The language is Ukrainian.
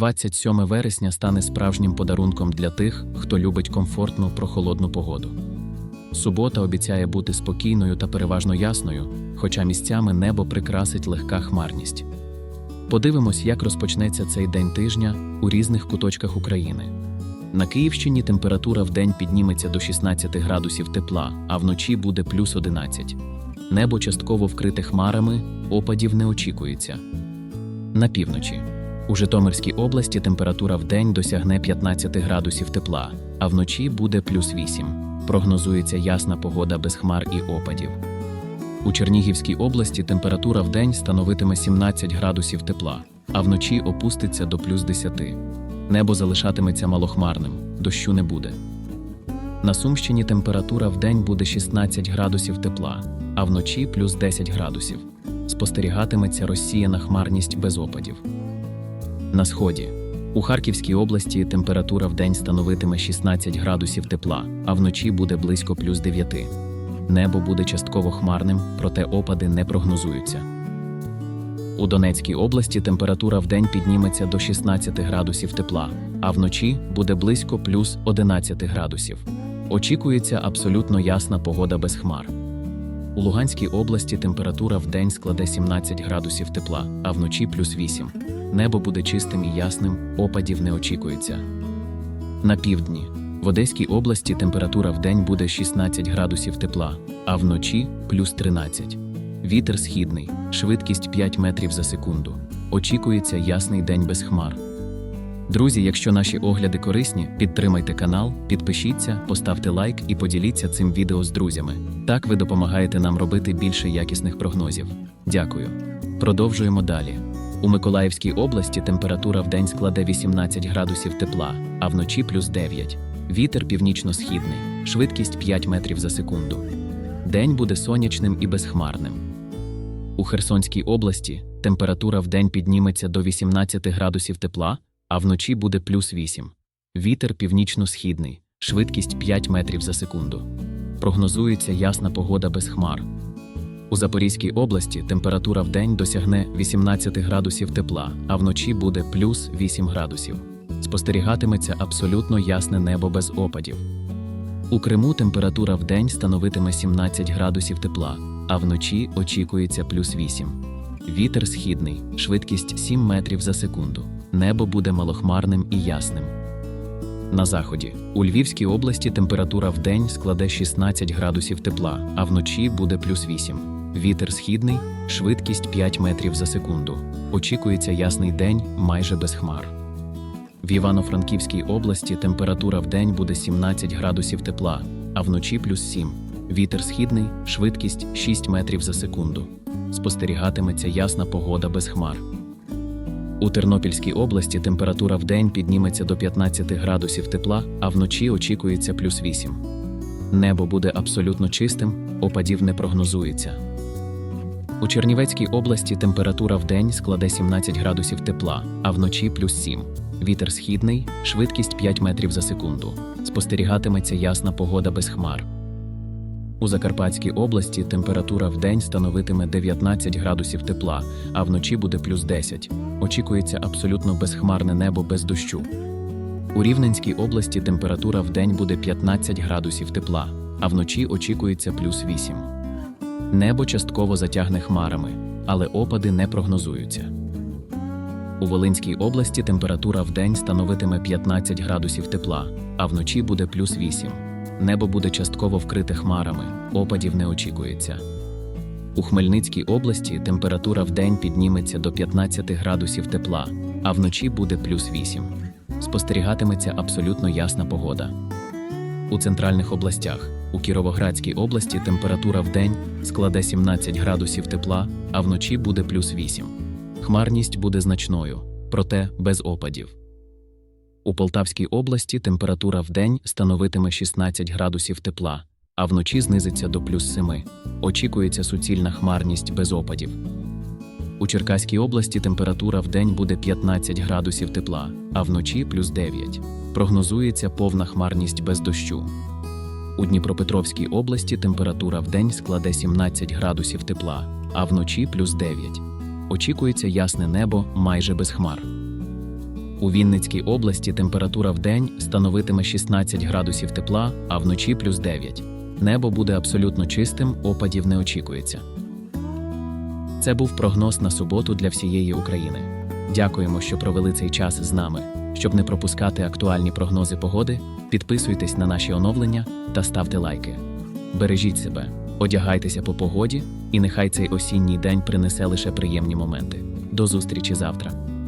27 вересня стане справжнім подарунком для тих, хто любить комфортну прохолодну погоду. Субота обіцяє бути спокійною та переважно ясною, хоча місцями небо прикрасить легка хмарність. Подивимось, як розпочнеться цей день тижня у різних куточках України. На Київщині температура в день підніметься до 16 градусів тепла, а вночі буде плюс 11. Небо частково вкрите хмарами, опадів не очікується. На півночі. У Житомирській області температура в день досягне 15 градусів тепла, а вночі буде плюс 8. Прогнозується ясна погода без хмар і опадів. У Чернігівській області температура в день становитиме 17 градусів тепла, а вночі опуститься до плюс 10. Небо залишатиметься малохмарним, дощу не буде. На Сумщині температура в день буде 16 градусів тепла, а вночі плюс 10 градусів. Спостерігатиметься розсіяна хмарність без опадів. На сході. У Харківській області температура в день становитиме 16 градусів тепла, а вночі буде близько плюс 9. Небо буде частково хмарним, проте опади не прогнозуються. У Донецькій області температура в день підніметься до 16 градусів тепла, а вночі буде близько плюс 11 градусів. Очікується абсолютно ясна погода без хмар. У Луганській області температура в день складе 17 градусів тепла, а вночі плюс 8. Небо буде чистим і ясним, опадів не очікується. На півдні. В Одеській області температура в день буде 16 градусів тепла, а вночі плюс 13. Вітер східний, швидкість 5 метрів за секунду. Очікується ясний день без хмар. Друзі, якщо наші огляди корисні, підтримайте канал, підпишіться, поставте лайк і поділіться цим відео з друзями. Так ви допомагаєте нам робити більше якісних прогнозів. Дякую. Продовжуємо далі. У Миколаївській області температура в день складе 18 градусів тепла, а вночі плюс 9. Вітер північно-східний, швидкість 5 метрів за секунду. День буде сонячним і безхмарним. У Херсонській області температура в день підніметься до 18 градусів тепла, а вночі буде плюс 8. Вітер північно-східний, швидкість 5 метрів за секунду. Прогнозується ясна погода без хмар. У Запорізькій області температура в день досягне 18 градусів тепла, а вночі буде плюс 8 градусів. Спостерігатиметься абсолютно ясне небо без опадів. У Криму температура в день становитиме 17 градусів тепла, а вночі очікується плюс 8. Вітер східний, швидкість 7 метрів за секунду. Небо буде малохмарним і ясним. На заході у Львівській області температура в день складе 16 градусів тепла, а вночі буде плюс 8. Вітер східний, швидкість 5 метрів за секунду. Очікується ясний день майже без хмар. В Івано-Франківській області температура в день буде 17 градусів тепла, а вночі плюс 7. Вітер східний, швидкість 6 метрів за секунду. Спостерігатиметься ясна погода без хмар. У Тернопільській області температура в день підніметься до 15 градусів тепла, а вночі очікується плюс 8. Небо буде абсолютно чистим, опадів не прогнозується. У Чернівецькій області температура в день складе 17 градусів тепла, а вночі плюс 7. Вітер східний, швидкість 5 метрів за секунду. Спостерігатиметься ясна погода без хмар. У Закарпатській області температура в день становитиме 19 градусів тепла, а вночі буде плюс 10. Очікується абсолютно безхмарне небо без дощу. У Рівненській області температура в день буде 15 градусів тепла, а вночі очікується плюс 8. Небо частково затягне хмарами, але опади не прогнозуються. У Волинській області температура в день становитиме 15 градусів тепла, а вночі буде плюс 8. Небо буде частково вкрите хмарами, опадів не очікується. У Хмельницькій області температура в день підніметься до 15 градусів тепла, а вночі буде плюс 8. Спостерігатиметься абсолютно ясна погода. У центральних областях у Кіровоградській області температура в день складе 17 градусів тепла, а вночі буде плюс 8. Хмарність буде значною, проте без опадів. У Полтавській області температура в день становитиме 16 градусів тепла, а вночі знизиться до плюс 7. Очікується суцільна хмарність без опадів. У Черкаській області температура в день буде 15 градусів тепла, а вночі плюс 9. Прогнозується повна хмарність без дощу. У Дніпропетровській області температура в день складе 17 градусів тепла, а вночі плюс 9. Очікується ясне небо майже без хмар. У Вінницькій області температура в день становитиме 16 градусів тепла, а вночі плюс 9. Небо буде абсолютно чистим, опадів не очікується. Це був прогноз на суботу для всієї України. Дякуємо, що провели цей час з нами. Щоб не пропускати актуальні прогнози погоди, підписуйтесь на наші оновлення та ставте лайки. Бережіть себе, одягайтеся по погоді, і нехай цей осінній день принесе лише приємні моменти. До зустрічі завтра.